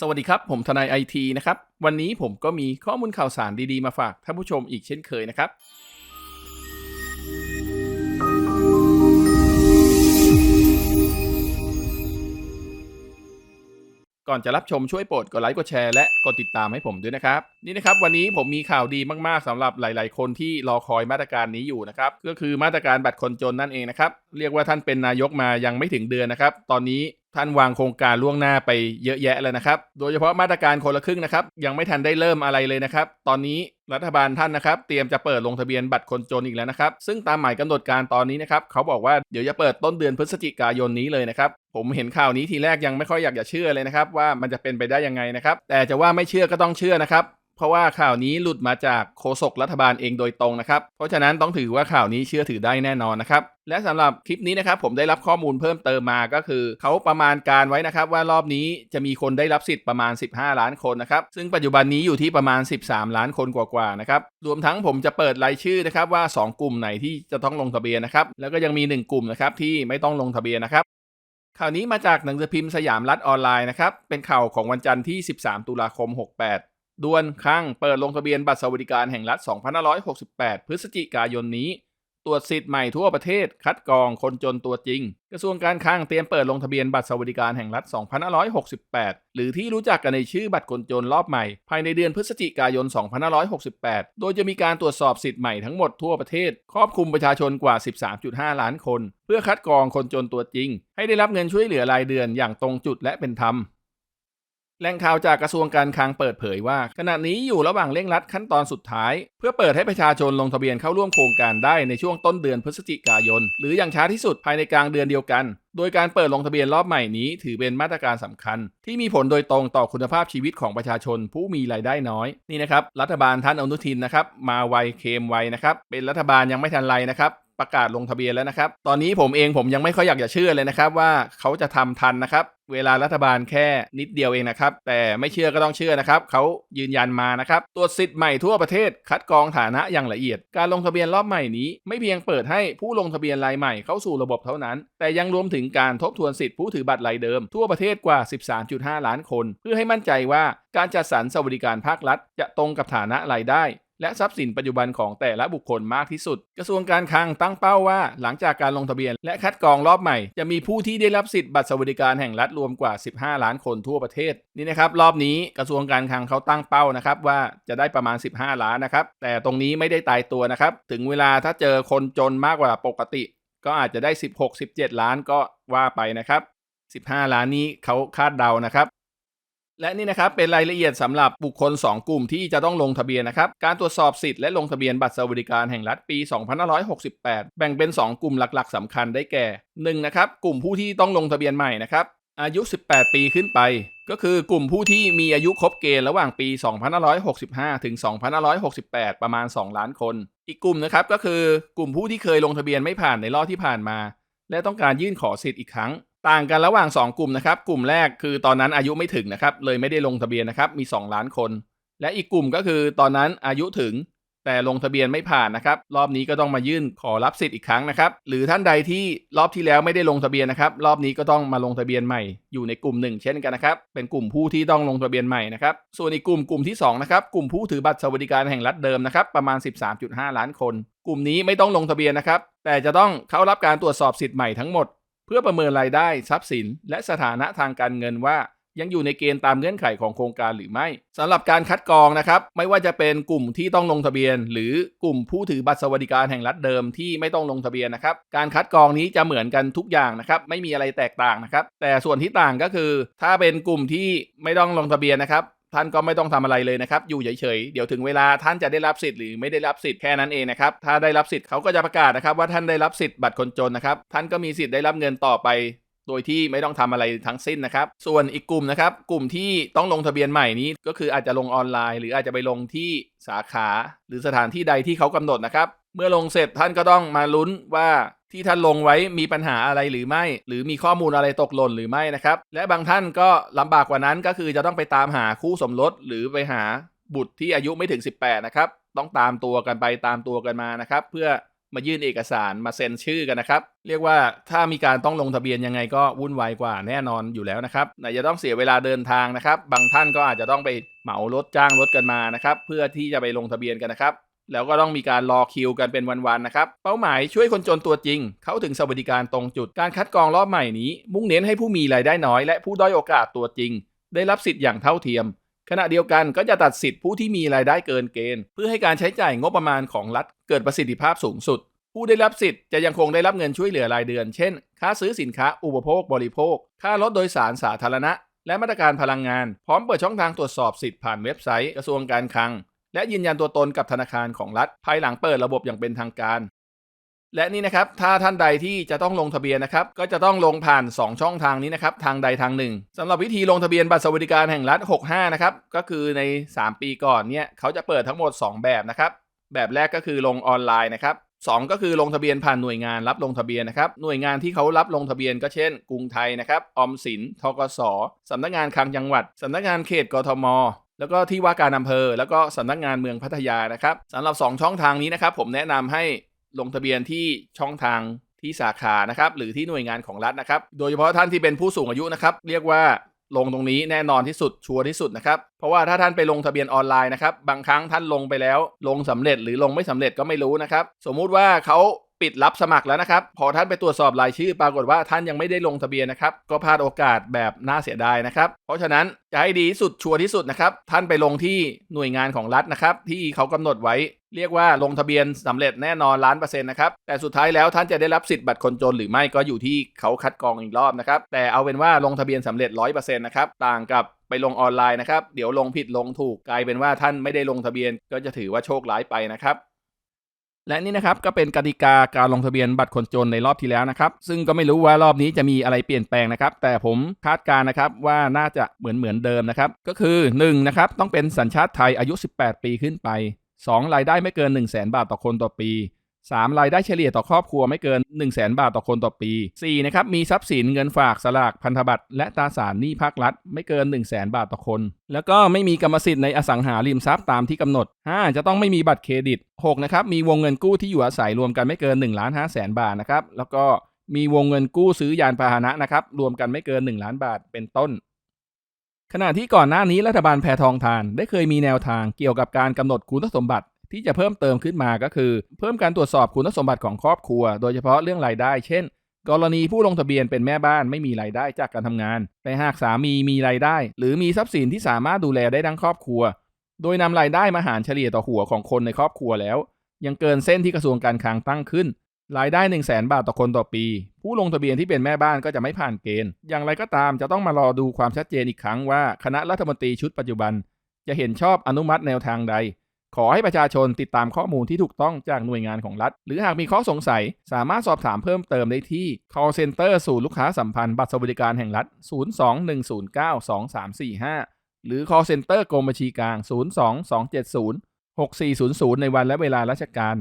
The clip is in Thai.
สวัสดีครับ ผมทนายไอทีนะครับ วันนี้ผมก็มีข้อมูลข่าวสารดีๆ มาฝากท่านผู้ชมอีกเช่นเคยนะครับ ก่อนจะรับชมช่วยโปรดกดไลค์กดแชร์และกดติดตามให้ผมด้วยนะครับ นี่นะครับวันนี้ผมมีข่าวดีมากๆสำหรับหลาย ๆ คนที่รอคอยมาตรการนี้อยู่นะครับก็คือมาตรการบัตรคนจนนั่นเองนะครับเรียกว่าท่านเป็นนายกมายังไม่ถึงเดือนนะครับ ตอนนี้ ท่านวางโครงการล่วงหน้าไปเยอะแยะแล้วนะครับ โดยเฉพาะมาตรการคนละครึ่งนะครับ ยังไม่ทันได้เริ่มอะไรเลยนะครับ ตอนนี้รัฐบาลท่านนะครับ เตรียมจะเปิดลงทะเบียนบัตรคนจนอีกแล้วนะครับ ซึ่งตามหมายกำหนดการตอนนี้นะครับ เขาบอกว่าเดี๋ยวจะเปิดต้นเดือนพฤศจิกายนนี้เลยนะครับ ผมเห็นข่าวนี้ทีแรกยังไม่ค่อยอยากจะเชื่อเลยนะครับ ว่ามันจะเป็นไปได้ยังไงนะครับ แต่จะว่าไม่เชื่อก็ต้องเชื่อนะครับ เพราะว่าข่าวนี้หลุดมาจากโฆษกรัฐบาลเองโดยตรงนะครับ เพราะฉะนั้นต้องถือว่าข่าวนี้เชื่อถือได้แน่นอนนะครับ และสำหรับคลิปนี้นะครับผมได้รับข้อมูลเพิ่มเติมมาก็คือ เขาประมาณการไว้นะครับว่ารอบนี้จะมีคนได้รับสิทธิ์ประมาณ 15 ล้านคนนะครับ ซึ่งปัจจุบันนี้อยู่ที่ประมาณ 13 ล้านคนกว่าๆนะครับ รวมทั้งผมจะเปิดรายชื่อนะครับว่า 2 กลุ่มไหนที่จะต้องลงทะเบียนนะครับ แล้วก็ยังมี 1 กลุ่มนะครับที่ไม่ต้องลงทะเบียนนะครับข่าวนี้มาจากหนังสือพิมพ์สยามรัฐออนไลน์นะครับ เป็นข่าวของวันจันทร์ที่ 13 ตุลาคม 68 ด่วนครั้งเปิดลงทะเบียนบัตรสวัสดิการแห่งรัฐ 2568 พฤศจิกายนนี้ ตรวจสิทธิ์ใหม่ทั่วประเทศ คัดกรองคนจนตัวจริง กระทรวงการคลังเตรียมเปิดลงทะเบียนบัตรสวัสดิการแห่งรัฐ 2568 หรือที่รู้จักกันในชื่อบัตรคนจนรอบใหม่ ภายในเดือนพฤศจิกายน 2568 โดยจะมีการตรวจสอบสิทธิ์ใหม่ทั้งหมดทั่วประเทศ ครอบคลุมประชาชนกว่า 13.5 ล้านคน เพื่อคัดกรองคนจนตัวจริง ให้ได้รับเงินช่วยเหลือรายเดือนอย่างตรงจุดและเป็นธรรม แหล่งข่าวจากกระทรวงการคลังเปิดเผยว่า ขณะนี้อยู่ระหว่างเร่งรัดขั้นตอนสุดท้าย เพื่อเปิดให้ประชาชนลงทะเบียนเข้าร่วมโครงการได้ในช่วงต้นเดือนพฤศจิกายน หรืออย่างช้าที่สุดภายในกลางเดือนเดียวกัน โดยการเปิดลงทะเบียนรอบใหม่นี้ถือเป็นมาตรการสำคัญ ที่มีผลโดยตรงต่อคุณภาพชีวิตของประชาชนผู้มีรายได้น้อย นี่นะครับรัฐบาลท่านอนุทินนะครับมาไวเคมไวนะครับเป็นรัฐบาลยังไม่ทันไรนะครับ ประกาศลงทะเบียนแล้วนะครับ ตอนนี้ผมเองผมยังไม่ค่อยอยากจะเชื่อเลยนะครับว่าเขาจะทำทันนะครับ เวลารัฐบาลแค่นิดเดียวเองนะครับ แต่ไม่เชื่อก็ต้องเชื่อนะครับเขายืนยันมานะครับ ตรวจสิทธิ์ใหม่ทั่วประเทศคัดกรองฐานะอย่างละเอียด การลงทะเบียนรอบใหม่นี้ ไม่เพียงเปิดให้ผู้ลงทะเบียนรายใหม่เข้าสู่ระบบเท่านั้น แต่ยังรวมถึงการทบทวนสิทธิผู้ถือบัตรรายเดิม ทั่วประเทศกว่า 13.5 ล้านคน เพื่อให้มั่นใจว่าการจัดสรรสวัสดิการภาครัฐ จะตรงกับฐานะรายได้ และทรัพย์สินปัจจุบันของแต่ละบุคคลมากที่สุด กระทรวงการคลังตั้งเป้าว่า หลังจากการลงทะเบียนและคัดกรองรอบใหม่ จะมีผู้ที่ได้รับสิทธิ์บัตรสวัสดิการแห่งรัฐรวมกว่า 15 ล้านคนทั่วประเทศนี่นะครับรอบนี้กระทรวงการคลังเขาตั้งเป้านะครับว่าจะได้ประมาณ 15 ล้านนะครับแต่ตรงนี้ไม่ได้ตายตัวนะครับถึงเวลาถ้าเจอคนจนมากกว่าปกติ ก็อาจจะได้ 16-17 ล้านก็ว่าไปนะครับ15 ล้านนี้เขาคาดเดานะครับ และนี่นะครับเป็นรายละเอียดสำหรับบุคคล 2 กลุ่มที่จะต้องลงทะเบียนนะครับ การตรวจสอบสิทธิ์และลงทะเบียนบัตรสวัสดิการแห่งรัฐปี 2568 แบ่งเป็น 2 กลุ่มหลักๆสำคัญได้แก่ 1. นะครับกลุ่มผู้ที่ต้องลงทะเบียนใหม่นะครับอายุ 18 ปีขึ้นไป ก็คือกลุ่มผู้ที่มีอายุครบเกณฑ์ระหว่างปี 2565 ถึง 2568 ประมาณ 2 ล้านคน อีกกลุ่มนะครับก็คือกลุ่มผู้ที่เคยลงทะเบียนไม่ผ่านในรอบที่ผ่านมา และต้องการยื่นขอสิทธิ์อีกครั้ง ต่างกันระหว่าง 2 กลุ่มนะครับ กลุ่มแรกคือตอนนั้นอายุไม่ถึงนะครับ เลยไม่ได้ลงทะเบียนนะครับ มี 2 ล้านคน และอีกกลุ่มก็คือตอนนั้นอายุถึง แต่ลงทะเบียนไม่ผ่านนะครับ รอบนี้ก็ต้องมายื่นขอรับสิทธิ์อีกครั้งนะครับ หรือท่านใดที่รอบที่แล้วไม่ได้ลงทะเบียนนะครับ รอบนี้ก็ต้องมาลงทะเบียนใหม่ อยู่ในกลุ่มหนึ่งเช่นกันนะครับ เป็นกลุ่มผู้ที่ต้องลงทะเบียนใหม่นะครับ ส่วนอีกกลุ่มกลุ่มที่2นะครับ กลุ่มผู้ถือบัตรสวัสดิการแห่งรัฐเดิมนะครับ ประมาณ 13.5 ล้านคน กลุ่มนี้ไม่ต้องลงทะเบียนนะครับ แต่จะต้องเข้ารับการตรวจสอบสิทธิ์ใหม่ทั้งหมด เพื่อประเมินรายได้ทรัพย์สิน และสถานะทางการเงินว่ายังอยู่ในเกณฑ์ตามเงื่อนไขของโครงการหรือไม่สำหรับการคัดกรองนะครับ ไม่ว่าจะเป็นกลุ่มที่ต้องลงทะเบียน หรือกลุ่มผู้ถือบัตรสวัสดิการแห่งรัฐเดิมที่ไม่ต้องลงทะเบียนนะครับ การคัดกรองนี้จะเหมือนกันทุกอย่างนะครับ ไม่มีอะไรแตกต่างนะครับ แต่ส่วนที่ต่างก็คือ ถ้าเป็นกลุ่มที่ไม่ต้องลงทะเบียนนะครับ ท่านก็ไม่ต้องทำอะไรเลยนะครับ อยู่เฉยๆ เดี๋ยวถึงเวลาท่านจะได้รับสิทธิ์หรือไม่ได้รับสิทธิ์แค่นั้นเองนะครับ ถ้าได้รับสิทธิ์เขาก็จะประกาศนะครับว่าท่านได้รับสิทธิ์บัตรคนจนนะครับ ท่านก็มีสิทธิ์ได้รับเงินต่อไป โดยที่ไม่ต้องทำอะไรทั้งสิ้นนะครับ ส่วนอีกกลุ่มนะครับ กลุ่มที่ต้องลงทะเบียนใหม่นี้ก็คืออาจจะลงออนไลน์ หรืออาจจะไปลงที่สาขา หรือสถานที่ใดที่เขากำหนดนะครับ เมื่อลงเสร็จท่านก็ต้องมาลุ้นว่า ที่ท่านลงไว้มีปัญหาอะไรหรือไม่ หรือมีข้อมูลอะไรตกหล่นหรือไม่นะครับ และบางท่านก็ลำบากกว่านั้นก็คือจะต้องไปตามหาคู่สมรสหรือไปหาบุตรที่อายุไม่ถึง 18 นะครับ ต้องตามตัวกันไปตามตัวกันมานะครับ เพื่อมายื่นเอกสารมาเซ็นชื่อกันนะครับ เรียกว่าถ้ามีการต้องลงทะเบียนยังไงก็วุ่นวายกว่าแน่นอนอยู่แล้วนะครับไหนจะต้องเสียเวลาเดินทางนะครับ บางท่านก็อาจจะต้องไปเหมารถจ้างรถกันมานะครับ เพื่อที่จะไปลงทะเบียนกันนะครับ แล้วก็ต้องมีการรอคิวกันเป็นวันๆนะครับ เป้าหมายช่วยคนจนตัวจริง เข้าถึงสวัสดิการตรงจุด การคัดกรองรอบใหม่นี้ มุ่งเน้นให้ผู้มีรายได้น้อยและผู้ด้อยโอกาสตัวจริง ได้รับสิทธิ์อย่างเท่าเทียม ขณะเดียวกันก็จะตัดสิทธิ์ผู้ที่มีรายได้เกินเกณฑ์ เพื่อให้การใช้จ่ายงบประมาณของรัฐเกิดประสิทธิภาพสูงสุด ผู้ได้รับสิทธิ์จะยังคงได้รับเงินช่วยเหลือรายเดือน เช่น ค่าซื้อสินค้าอุปโภคบริโภค ค่ารถโดยสารสาธารณะ และมาตรการพลังงาน พร้อมเปิดช่องทางตรวจสอบสิทธิ์ผ่านเว็บไซต์กระทรวงการคลัง และยืนยันตัวตนกับธนาคารของรัฐ ภายหลังเปิดระบบอย่างเป็นทางการ และนี่นะครับ ถ้าท่านใดที่จะต้องลงทะเบียนนะครับ ก็จะต้องลงผ่าน 2 ช่องทางนี้นะครับ ทางใดทางหนึ่งสำหรับวิธีลงทะเบียนบัตรสวัสดิการแห่งรัฐ 65 นะครับ ก็คือใน 3 ปีก่อนเนี่ยเขาจะเปิดทั้งหมด 2 แบบนะครับ แบบแรกก็คือลงออนไลน์นะครับ2ก็คือลงทะเบียนผ่านหน่วยงานรับลงทะเบียนนะครับ หน่วยงานที่เขารับลงทะเบียนก็เช่น กรุงไทยนะครับ ออมสิน ทกสสำนักงานคลังจังหวัด สำนักงานเขตกทม แล้วก็ที่ว่าการอำเภอ แล้วก็สำนักงานเมืองพัทยานะครับสำหรับ 2 ช่องทางนี้นะครับ ผมแนะนำให้ลงทะเบียนที่ช่องทางที่สาขานะครับ หรือที่หน่วยงานของรัฐนะครับ โดยเฉพาะท่านที่เป็นผู้สูงอายุนะครับ เรียกว่าลงตรงนี้แน่นอนที่สุดชัวร์ที่สุดนะครับ เพราะว่าถ้าท่านไปลงทะเบียนออนไลน์นะครับ บางครั้งท่านลงไปแล้ว ลงสำเร็จหรือลงไม่สำเร็จก็ไม่รู้นะครับ สมมุติว่าเขา ปิดรับสมัครแล้วนะครับ พอท่านไปตรวจสอบรายชื่อ ปรากฏว่าท่านยังไม่ได้ลงทะเบียนนะครับ ก็พลาดโอกาสแบบน่าเสียดายนะครับ เพราะฉะนั้นจะให้ดีที่สุดชัวร์ที่สุดนะครับ ท่านไปลงที่หน่วยงานของรัฐนะครับ ที่เขากำหนดไว้ เรียกว่าลงทะเบียนสำเร็จแน่นอนล้านเปอร์เซ็นต์นะครับ แต่สุดท้ายแล้วท่านจะได้รับสิทธิ์บัตรคนจนหรือไม่ก็อยู่ที่เขาคัดกรองอีกรอบนะครับ แต่เอาเป็นว่าลงทะเบียนสำเร็จร้อยเปอร์เซ็นต์นะครับต่างกับไปลงออนไลน์นะครับ เดี๋ยวลงผิดลงถูกกลายเป็นว่าท่านไม่ได้ลงทะเบียนก็จะถือว่าโชคร้ายไปนะครับ และนี่นะครับก็เป็นกติกาการลงทะเบียนบัตรคนจนในรอบที่แล้วนะครับ ซึ่งก็ไม่รู้ว่ารอบนี้จะมีอะไรเปลี่ยนแปลงนะครับ แต่ผมคาดการณ์นะครับว่าน่าจะเหมือนเหมือนเดิมนะครับ ก็คือ1นะครับต้องเป็นสัญชาติไทยอายุ 18 ปีขึ้นไป 2 รายได้ไม่เกิน 1 0 0 0 0แบาทต่อคนต่อปี 3 รายได้เฉลี่ยต่อครอบครัวไม่เกิน 1 0 0 0 0แบาทต่อคนต่อปี4นะครับมีทรัพย์สินเงินฝากสลากพันธบัตรและตราสารหนี้ภาครัฐ ไม่เกิน 1 0 0 0 0แบาทต่อคน แล้วก็ไม่มีกรรมสิทธิ์ในอสังหาริมทรัพย์ตามที่กำหนด 5 จะต้องไม่มีบัตรเครดิต6นะครับมีวงเงินกู้ที่อยู่อาศัยรวมกันไม่เกิน1ล้าน5แสนบาทนะครับแล้วก็มีวงเงินกู้ซื้อยานพาหนะนะครับรวมกันไม่เกิน 1 ล้านบาทเป็นต้นขณะที่ก่อนหน้านี้รัฐบาลแพทองทานได้เคยมีแนวทางเกี่ยวกับการกำหนดคุณสมบัติ ที่จะเพิ่มเติมขึ้นมาก็คือ เพิ่มการตรวจสอบคุณสมบัติของครอบครัว โดยเฉพาะเรื่องรายได้ เช่น กรณีผู้ลงทะเบียนเป็นแม่บ้านไม่มีรายได้จากการทำงาน แต่หากสามีมีรายได้ หรือมีทรัพย์สินที่สามารถดูแลได้ทั้งครอบครัว โดยนำรายได้มาหารเฉลี่ยต่อหัวของคนในครอบครัวแล้ว ยังเกินเส้นที่กระทรวงการคลังตั้งขึ้น รายได้ 1 0 0 0 0แบาทต่อคนต่อปี ผู้ลงทะเบียนที่เป็นแม่บ้านก็จะไม่ผ่านเกณฑ์ อย่างไรก็ตามจะต้องมารอดูความชัดเจนอีกครั้งว่า คณะรัฐมนตรีชุดปัจจุบัน จะเห็นชอบอนุมัติแนวทางใด ขอให้ประชาชนติดตามข้อมูลที่ถูกต้องจากหน่วยงานของรัฐ หรือหากมีข้อสงสัย สามารถสอบถามเพิ่มเติมได้ที่ call center ศูนย์ลูกค้าสัมพันธ์บัตรสวัสดิการแห่งรัฐ 02-109-2345 หรือ call center กรมบัญชีกลาง 02-270-6400 ในวันและเวลาราชการ